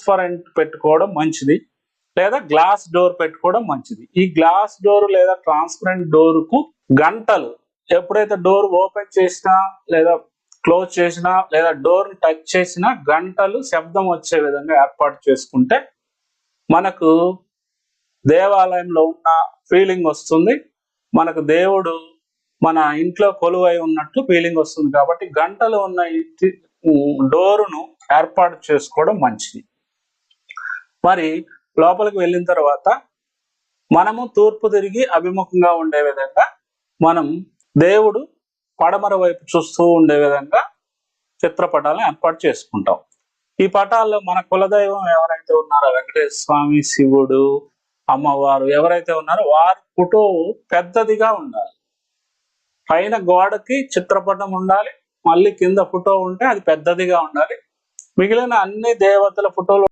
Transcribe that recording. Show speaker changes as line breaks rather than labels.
Transparent పెట్టుకోవడం మంచిది. లేదా గ్లాస్ డోర్ పెట్టుకోవడం మంచిది. ఈ గ్లాస్ డోర్ లేదా ట్రాన్స్పరెంట్ డోర్కు గంటలు ఎప్పుడైతే డోర్ ఓపెన్ చేసినా లేదా క్లోజ్ చేసినా లేదా డోర్ని టచ్ చేసినా గంటలు శబ్దం వచ్చే విధంగా ఏర్పాటు చేసుకుంటే మనకు దేవాలయంలో ఉన్న ఫీలింగ్ వస్తుంది. మనకు దేవుడు మన ఇంట్లో కొలువై ఉన్నట్టు ఫీలింగ్ వస్తుంది. కాబట్టి గంటలు ఉన్న ఇంటి డోరును ఏర్పాటు చేసుకోవడం మంచిది. మరి లోపలికి వెళ్ళిన తర్వాత మనము తూర్పు తిరిగి అభిముఖంగా ఉండే విధంగా మనం దేవుడు పడమర వైపు చూస్తూ ఉండే విధంగా చిత్రపటాలను ఏర్పాటు చేసుకుంటాం. ఈ పటాల్లో మన కులదైవం ఎవరైతే ఉన్నారో వెంకటేశ్వర స్వామి శివుడు అమ్మవారు ఎవరైతే ఉన్నారో వారి ఫోటో పెద్దదిగా ఉండాలి. పైన గోడకి చిత్రపటం ఉండాలి మళ్ళీ కింద ఫోటో ఉంటే అది పెద్దదిగా ఉండాలి. మిగిలిన అన్ని దేవతల ఫోటోలు